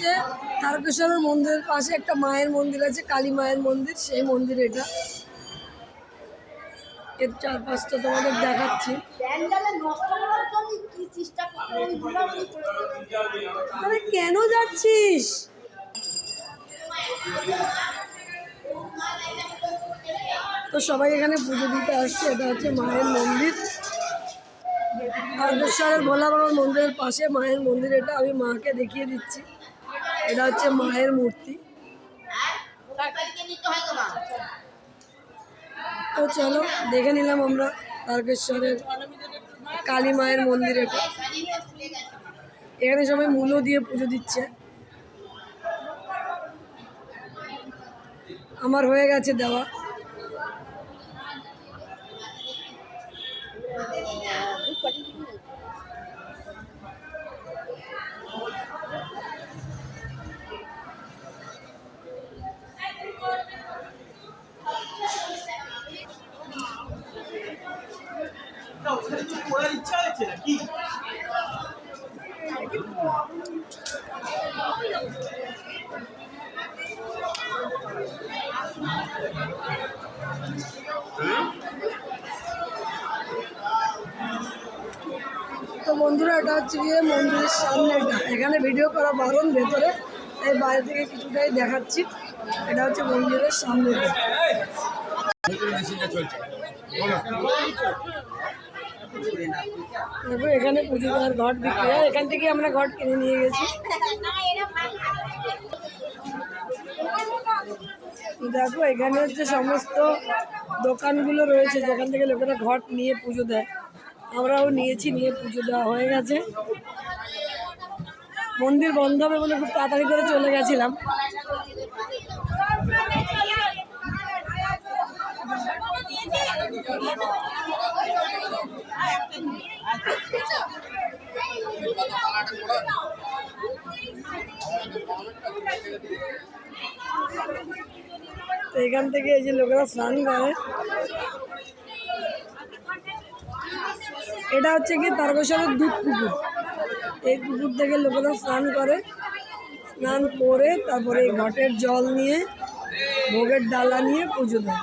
হচ্ছে তারকেশ্বরের মন্দিরের পাশে একটা মায়ের মন্দির আছে, কালী মায়ের মন্দির, সেই মন্দির এটা। এর চারপাশটা তোমাদের দেখাচ্ছি। আরে কেন যাচ্ছিস? তো সবাই এখানে পুজো দিতে আসছে, এটা হচ্ছে মায়ের মন্দির। তারকেশ্বরের ভোলা বাবার মন্দিরের পাশে মায়ের মন্দির, এটা আমি মাকে দেখিয়ে দিচ্ছি। এটা হচ্ছে মায়ের মূর্তি। তো চলো, দেখে নিলাম আমরা তারকেশ্বরের কালী মায়ের মন্দির এটা। এখানে সবাই মূল্য দিয়ে পুজো দিচ্ছে। আমার হয়ে গেছে দেওয়া। না ওখানে তো পড়ার ইচ্ছা আছে নাকি? তো বন্ধুরা এটা হচ্ছে গিয়ে মন্দিরের সামনে এখানে ভিডিও করা বারণ ভেতরে তাই বাইরে থেকে কিছুটাই দেখাচ্ছি। এটা হচ্ছে মন্দিরের সামনে। এখানে পুজো দেওয়ার ঘট বিক্রি হয় এখান থেকে আমরা ঘট কিনে নিয়ে গেছি। দেখো, এখানে হচ্ছে সমস্ত দোকানগুলো রয়েছে, যেখান থেকে লোকেরা ঘট নিয়ে পুজো দেয়। আমরাও নিয়েছি, নিয়ে পুজো দেওয়া হয়ে গেছে। মন্দির বন্ধ হবে বলে খুব তাড়াতাড়ি করে চলে গেছিলাম। তো এখান থেকে এই যে লোকেরা স্নান করে। এটা হচ্ছে কি তারকেশ্বরের দুধ পুকুর। এই পুকুর থেকে লোকেরা স্নান করে। স্নান করে তারপরে এই ঘটের জল নিয়ে, ভোগের ডালা নিয়ে পুজো দেয়।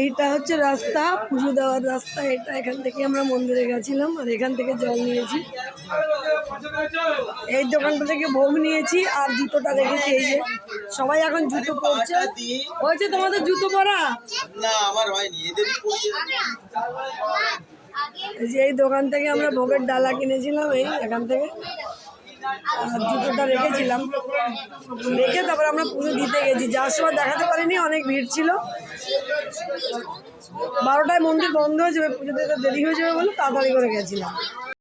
এইটা হচ্ছে রাস্তা, পুজো দেওয়ার রাস্তা। এটা এখান থেকে আমরা মন্দিরে গেছিলাম আর এখান থেকে জল নিয়েছি। এই দোকানটা থেকে ভোগ নিয়েছি আর জুতোটা রেখেছি এই যে সবাই এখন জুতো পরছে। হয়েছে তোমাদের জুতো পরা? না, আমার হয়নি যে এই দোকান থেকে আমরা ভোগের ডালা কিনেছিলাম, এই এখান থেকে। জুতোটা রেখেছিলাম। রেখে তারপর আমরা পুজো দিতে গেছি। যাওয়ার সময় দেখাতে পারিনি, অনেক ভিড় ছিল। বারোটায় মন্দির বন্ধ হয়ে যাবে, পুজো দিতে দেরি হয়ে যাবে বলে তাড়াতাড়ি করে গেছিলাম।